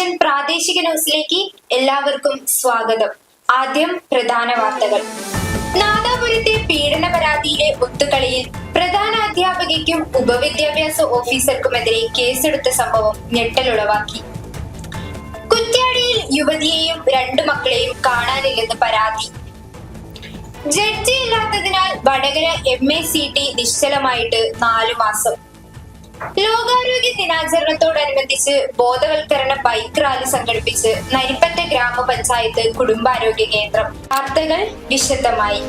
ന്യൂസിലേക്ക് എല്ലാവർക്കും സ്വാഗതം. ആദ്യം പ്രധാന വാർത്തകൾ. നാദാപുരത്തെ പീഡന പരാതിയിലെ ഒത്തുകളിയിൽ പ്രധാന അധ്യാപകയ്ക്കും ഉപവിദ്യാഭ്യാസ ഓഫീസർക്കുമെതിരെ കേസെടുത്ത സംഭവം ഞെട്ടലുളവാക്കി കുറ്റ്യാടിയിൽ യുവതിയെയും രണ്ടു മക്കളെയും കാണാനില്ലെന്ന് പരാതി. ജഡ്ജി ഇല്ലാത്തതിനാൽ Vadakara M A C T നിശ്ചലമായിട്ട് നാലു മാസം. ലോകാരോഗ്യ ദിനാചരണത്തോടനുബന്ധിച്ച് ബോധവൽക്കരണ ബൈക്ക് റാലി സംഘടിപ്പിച്ച് നരിപ്പറ്റ ഗ്രാമപഞ്ചായത്ത് കുടുംബാരോഗ്യ കേന്ദ്രം. വാർത്തകൾ വിശദമായി.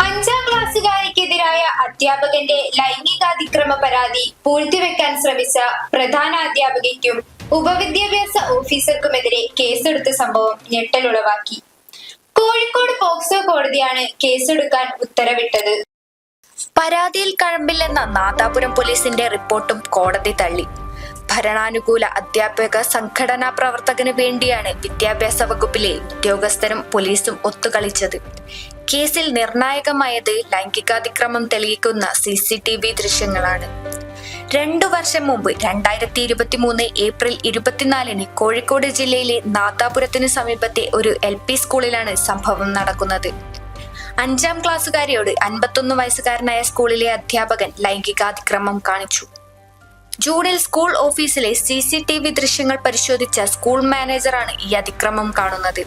അഞ്ചാം ക്ലാസ്സുകാരിക്കെതിരായ അധ്യാപകന്റെ ലൈംഗികാതിക്രമ പരാതി പൂഴ്ത്തിവെക്കാൻ ശ്രമിച്ച പ്രധാന അധ്യാപകയ്ക്കും ഉപവിദ്യാഭ്യാസ ഓഫീസർക്കുമെതിരെ കേസെടുത്ത സംഭവം ഞെട്ടലുളവാക്കി. കോഴിക്കോട് പോക്സോ കോടതിയാണ് കേസെടുക്കാൻ ഉത്തരവിട്ടത്. പരാതിയിൽ കഴമ്പില്ലെന്ന നാദാപുരം പോലീസിന്റെ റിപ്പോർട്ടും കോടതി തള്ളി. ഭരണാനുകൂല അധ്യാപക സംഘടനാ പ്രവർത്തകന് വേണ്ടിയാണ് വിദ്യാഭ്യാസ വകുപ്പിലെ ഉദ്യോഗസ്ഥരും പോലീസും ഒത്തുകളിച്ചത്. കേസിൽ നിർണായകമായത് ലൈംഗികാതിക്രമം തെളിയിക്കുന്ന സി സി ടി വി ദൃശ്യങ്ങളാണ്. രണ്ടു വർഷം മുമ്പ് രണ്ടായിരത്തി ഇരുപത്തി മൂന്ന് ഏപ്രിൽ ഇരുപത്തിനാലിന് കോഴിക്കോട് ജില്ലയിലെ നാദാപുരത്തിന് സമീപത്തെ ഒരു എൽ പി സ്കൂളിലാണ് സംഭവം നടക്കുന്നത്. അഞ്ചാം ക്ലാസ്സുകാരിയോട് അൻപത്തൊന്ന് വയസ്സുകാരനായ സ്കൂളിലെ അധ്യാപകൻ ലൈംഗികാതിക്രമം കാണിച്ചു. ജൂണിൽ സ്കൂൾ ഓഫീസിലെ സി സി ടി വി ദൃശ്യങ്ങൾ പരിശോധിച്ച സ്കൂൾ മാനേജറാണ് ഈ അതിക്രമം കാണുന്നത്.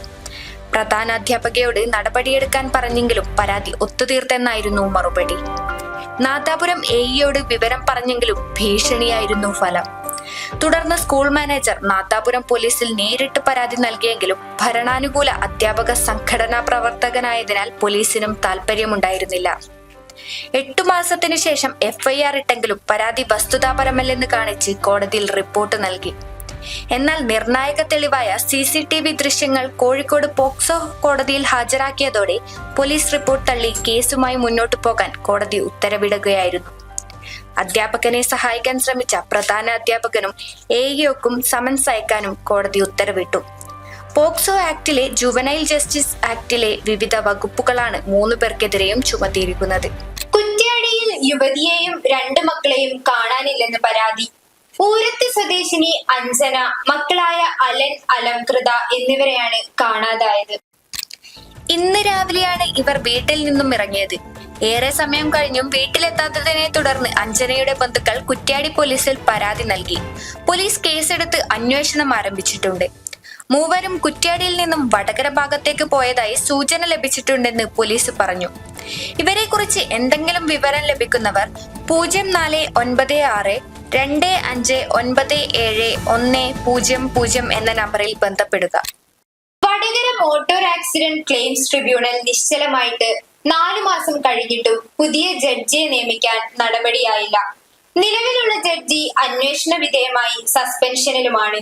പ്രധാന അധ്യാപകയോട് നടപടിയെടുക്കാൻ പറഞ്ഞെങ്കിലും പരാതി ഒത്തുതീർത്തെന്നായിരുന്നു മറുപടി. നാദാപുരം എഇയോട് വിവരം പറഞ്ഞെങ്കിലും ഭീഷണിയായിരുന്നു ഫലം. തുടർന്ന് സ്കൂൾ മാനേജർ നാദാപുരം പോലീസിൽ നേരിട്ട് പരാതി നൽകിയെങ്കിലും ഭരണാനുകൂല അധ്യാപക സംഘടനാ പ്രവർത്തകനായതിനാൽ പോലീസിനും താല്പര്യമുണ്ടായിരുന്നില്ല എട്ടു മാസത്തിനു ശേഷം എഫ്ഐആർ ഇട്ടെങ്കിലും പരാതി വസ്തുതാപരമല്ലെന്ന് കാണിച്ച് കോടതിയിൽ റിപ്പോർട്ട് നൽകി. എന്നാൽ നിർണായക തെളിവായ സി സി ടി വി ദൃശ്യങ്ങൾ കോഴിക്കോട് പോക്സോ കോടതിയിൽ ഹാജരാക്കിയതോടെ പോലീസ് റിപ്പോർട്ട് തള്ളി കേസുമായി മുന്നോട്ടു പോകാൻ കോടതി ഉത്തരവിടുകയായിരുന്നു. അധ്യാപകനെ സഹായിക്കാൻ ശ്രമിച്ച പ്രധാന അധ്യാപകനും എഇഒക്കും സമൻസ് അയക്കാനും കോടതി ഉത്തരവിട്ടു. പോക്സോ ആക്ടിലെ ജുവനൈൽ ജസ്റ്റിസ് ആക്ടിലെ വിവിധ വകുപ്പുകളാണ് മൂന്നു പേർക്കെതിരെയും ചുമത്തിയിരിക്കുന്നത്. കുറ്റ്യാടിയിൽ യുവതിയെയും രണ്ട് മക്കളെയും കാണാനില്ലെന്ന് പരാതി. പൂരത്ത് സ്വദേശിനി അഞ്ജന മക്കളായ അലൻ അലംകൃത എന്നിവരെയാണ് കാണാതായത്. ഇന്ന് രാവിലെയാണ് ഇവർ വീട്ടിൽ നിന്നും ഇറങ്ങിയത്. ഏറെ സമയം കഴിഞ്ഞും വീട്ടിലെത്താത്തതിനെ തുടർന്ന് അഞ്ജനയുടെ ബന്ധുക്കൾ കുറ്റ്യാടി പോലീസിൽ പരാതി നൽകി. പോലീസ് കേസെടുത്ത് അന്വേഷണം ആരംഭിച്ചിട്ടുണ്ട്. മൂവരും കുറ്റ്യാടിയിൽ നിന്നും വടകര ഭാഗത്തേക്ക് പോയതായി സൂചന ലഭിച്ചിട്ടുണ്ടെന്ന് പോലീസ് പറഞ്ഞു. ഇവരെ കുറിച്ച് എന്തെങ്കിലും വിവരം ലഭിക്കുന്നവർ പൂജ്യം നാല് ഒൻപത് ആറ് രണ്ട് അഞ്ച് ഒൻപത് ഏഴ് ഒന്ന് പൂജ്യം പൂജ്യം എന്ന നമ്പറിൽ ബന്ധപ്പെടുക. Vadakara motor accident claims tribunal നിശ്ചലമായിട്ട് നാലു മാസം കഴിഞ്ഞിട്ടും പുതിയ ജഡ്ജിയെ നിയമിക്കാൻ നടപടിയായില്ല. നിലവിലുള്ള ജഡ്ജി അന്വേഷണ വിധേയമായി സസ്പെൻഷനിലുമാണ്.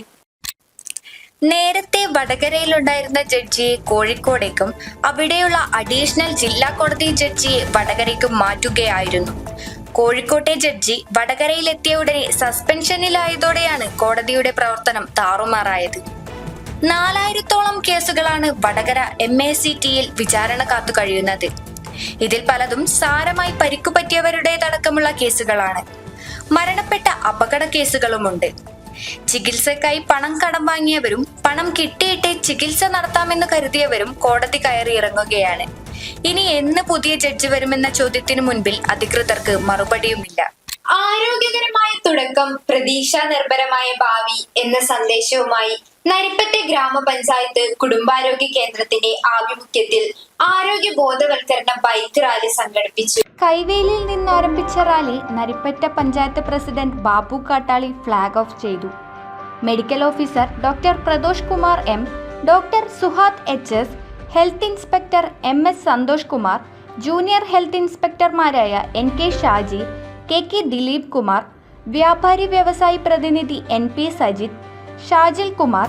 നേരത്തെ വടകരയിലുണ്ടായിരുന്ന ജഡ്ജിയെ കോഴിക്കോടേക്കും അവിടെയുള്ള അഡീഷണൽ ജില്ലാ കോടതി ജഡ്ജിയെ വടകരയ്ക്കും മാറ്റുകയായിരുന്നു. കോഴിക്കോട്ടെ ജഡ്ജി വടകരയിലെത്തിയ ഉടനെ സസ്പെൻഷനിലായതോടെയാണ് കോടതിയുടെ പ്രവർത്തനം താറുമാറായത്. നാലായിരത്തോളം കേസുകളാണ് വടകര എം എ സി ടിയിൽ വിചാരണ കാത്തു കഴിയുന്നത്. ഇതിൽ പലതും സാരമായി പരിക്കുപറ്റിയവരുടേതടക്കമുള്ള കേസുകളാണ്. മരണപ്പെട്ട അപകട കേസുകളുമുണ്ട്. ചികിത്സക്കായി പണം കടം വാങ്ങിയവരും പണം കിട്ടിയിട്ട് ചികിത്സ നടത്താമെന്ന് കരുതിയവരും കോടതി കയറി ഇറങ്ങുകയാണ്. ഇനി എന്ന് പുതിയ ജഡ്ജി വരുമെന്ന ചോദ്യത്തിനു മുൻപിൽ അധികൃതർക്ക് മറുപടിയുമില്ല. ആരോഗ്യകരമായ തുടക്കം പ്രതീക്ഷാ നിർഭരമായ ഭാവി എന്ന സന്ദേശവുമായി നരിപ്പറ്റ ഗ്രാമപഞ്ചായത്ത് കുടുംബാരോഗ്യ കേന്ദ്രത്തിന്റെ ആഭിമുഖ്യത്തിൽ ആരോഗ്യ ബോധവൽക്കരണ ബൈക്ക് റാലി സംഘടിപ്പിച്ചു. കൈവേലിയിൽ നിന്ന് ആരംഭിച്ച rally Narippatta panchayat president Babu Kattali flag off ചെയ്തു. Medical officer doctor Pradosh Kumar M doctor Suhad H S health inspector M S Santhosh Kumar junior health ഇൻസ്പെക്ടർമാരായ N K Shaji K K Dileep Kumar വ്യാപാരി വ്യവസായി പ്രതിനിധി N P Sajith Shajil Kumar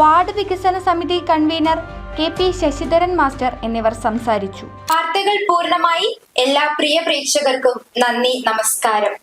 ward വികസന സമിതി convener K P Sasidharan master എന്നിവർ സംസാരിച്ചു. വാർത്തകൾ പൂർണമായി എല്ലാ പ്രിയ പ്രേക്ഷകർക്കും നന്ദി നമസ്കാരം.